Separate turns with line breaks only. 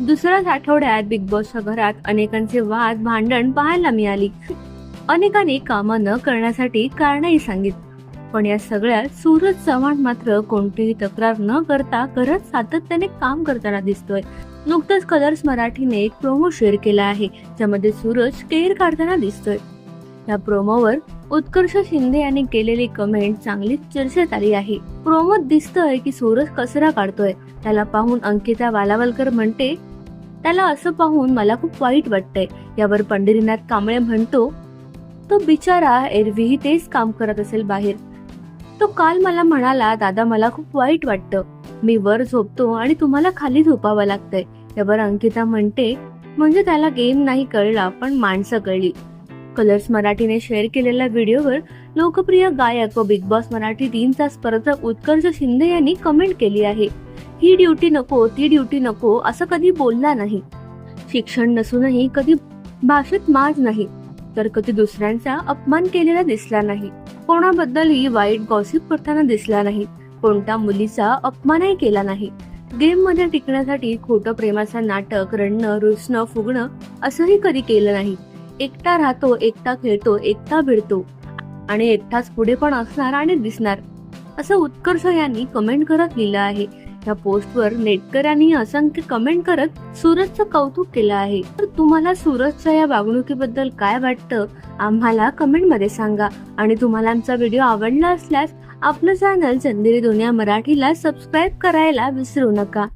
दुसऱ्याच आठवड्यात बिग बॉसच्या घरात अनेकांचे वाद भांडण पाहायला मिळाली. अनेकांनी कामं न करण्यासाठी कारणही सांगितली. पण या सगळ्यात सूरज चव्हाण मात्र कोणतीही तक्रार न करता घरात सातत्याने काम करताना दिसतोय. नुकतंच कलर्स मराठीने एक प्रोमो शेअर केला आहे ज्यामध्ये सूरज केअर काढताना दिसतोय. या प्रोमोवर उत्कर्ष शिंदे यांनी केलेली कमेंट चांगलीच चर्चेत आली आहे. प्रोमोत दिसतंय की सूरज कचरा काढतोय. त्याला पाहून अंकिता वालावलकर म्हणते त्याला असं पाहून मला खूप वाईट वाटतंय. यावर पंढरीनाथ कांबळे म्हणतो तो बिचारा एरवीही तेच काम करत असेल बाहेर. तो काल मला म्हणाला दादा मला खूप वाईट वाटतं. मी वर झोपतो आणि तुम्हाला खाली झोपावं लागतंय. यावर अंकिता म्हणते म्हणजे त्याला गेम नाही कळला पण माणसं कळली. कलर्स मराठीने शेअर केलेल्या व्हिडिओवर लोकप्रिय गायक व बिग बॉस मराठी टीमचा स्पर्धक उत्कर्ष शिंदे यांनी कमेंट केली आहे. ही ड्युटी नको ती ड्युटी नको असं कधी बोलला नाही. शिक्षण नसूनही कधी भाषेत माज नाही. तर कधी दुसऱ्यांचा अपमान केलेला दिसला नाही. कोणाबद्दलही वाईट गॉसिप करताना दिसला नाही. कोणत्या मुलीचा अपमानही केला नाही. गेममध्ये टिकण्यासाठी खोटं प्रेमाचं नाटक रडणं रुसणं फुगणं असंही कधी केलं नाही. एकटा राहतो एकटा खेळतो एकटा भिडतो. आणि एकटाच पुढे पण असणार आणि दिसणार. असं उत्कर्ष यांनी कमेंट करत लिहिलं आहे. या पोस्टवर नेटकऱ्यांनी असंख्य कमेंट करत सूरजचं कौतुक केलं आहे. तर तुम्हाला सूरजच्या या वागणुकीबद्दल काय वाटतं आम्हाला कमेंटमध्ये सांगा. आणि तुम्हाला आमचा व्हिडिओ आवडला असल्यास आपलं चॅनल चंदेरी दुनिया मराठीला सबस्क्राईब करायला विसरू नका.